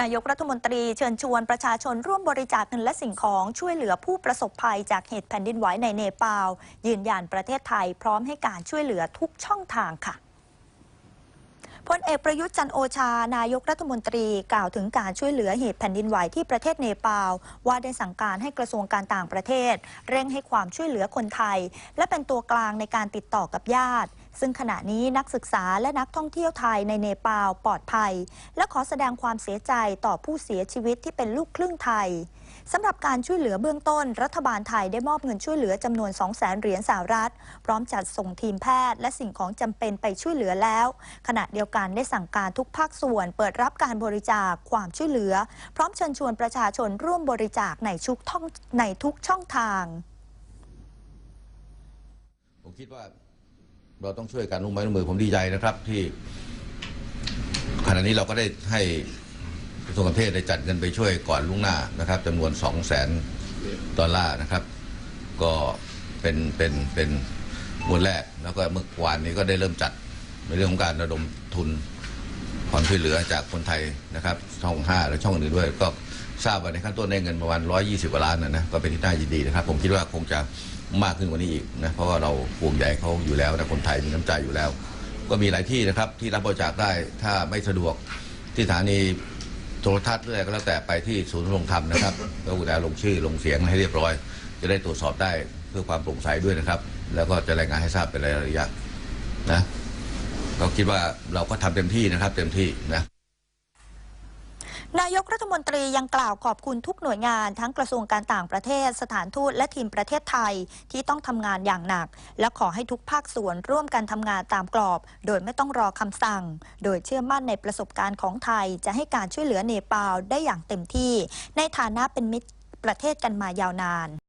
นายกรัฐมนตรีเชิญชวนประชาชนร่วมบริจาคเงินและสิ่งของช่วยเหลือผู้ประสบภัยจากเหตุแผ่นดินไหวในเนปาล ยืนยันประเทศไทยพร้อมให้การช่วยเหลือทุกช่องทางค่ะพลเอกประยุทธ์จันโอชา นายกรัฐมนตรีกล่าวถึงการช่วยเหลือเหตุแผ่นดินไหวที่ประเทศเนปาล ว่าได้สั่งการให้กระทรวงการต่างประเทศ เร่งให้ความช่วยเหลือคนไทย และเป็นตัวกลางในการติดต่อกับญาติ ซึ่งขณะนี้นักศึกษาและนักท่องเที่ยวไทยในเนปาลปลอดภัย และขอแสดงความเสียใจต่อผู้เสียชีวิตที่เป็นลูกครึ่งไทยสำหรับการช่วยเหลือเบื้องต้น รัฐบาลไทยได้มอบเงินช่วยเหลือจำนวน 2 0 0แสนเหรียญสหรัฐ พร้อมจัดส่งทีมแพทย์และสิ่งของจำเป็นไปช่วยเหลือแล้ว ขณะเดียวกันได้สั่งการทุกภาคส่วน เปิดรับการบริจาคความช่วยเหลือ พร้อมเชิญชวนประชาชนร่วมบริจาคในทุกท่องในทุกช่องทาง ผมคิดว่า เราต้องช่วยกันร่วมไม้ร่วมมือผมดีใจนะครับ ที่ขณะนี้เราก็ได้ให้กระทรวงการเทศได้จัดเงินไปช่วยก่อนล่วงหน้านะครับจำนวน 2 0 0แสนดอลลาร์นะครับ ก็เป็นเป็นเป็นมวลแรก แล้วก็เมื่อวานนี้ก็ได้เริ่มจัดในเรื่องของการระดมทุน ความช่วยเหลือจากคนไทยนะครับช่องห้าและช่องอื่นด้วย ก็ทราบว่าในขั้นต้นได้เงินประมาณ 120กว่าล้านนะนะก็เป็นที่น่ายินดีนะครับ ผมคิดว่าคงจะมากขึ้นกว่านี้อีกนะเพราะว่าเราห่วงใยเขาอยู่แล้วนะคนไทยมีน้ำใจอยู่แล้ว ก็มีหลายที่นะครับที่รับบริจาคได้ถ้าไม่สะดวกที่สถานีโทรทัศน์หรืออะไรก็แล้วแต่ไปที่ศูนย์ดำรงธรรมนะครับก็กรุณาลงชื่อลงเสียงให้เรียบร้อย จะได้ตรวจสอบได้เพื่อความโปร่งใสด้วยนะครับ แล้วก็จะรายงานให้ทราบเป็นระยะนะ เราคิดว่าเราก็ทำเต็มที่นะครับ เต็มที่นะนายกรัฐมนตรียังกล่าวขอบคุณทุกหน่วยงานทั้งกระทรวงการต่างประเทศ สถานทูตและทีมประเทศไทยที่ต้องทำงานอย่างหนัก และขอให้ทุกภาคส่วนร่วมกันทำงานตามกรอบ โดยไม่ต้องรอคำสั่ง โดยเชื่อมั่นในประสบการณ์ของไทย จะให้การช่วยเหลือเนปาลได้อย่างเต็มที่ ในฐานะเป็นมิตรประเทศกันมายาวนาน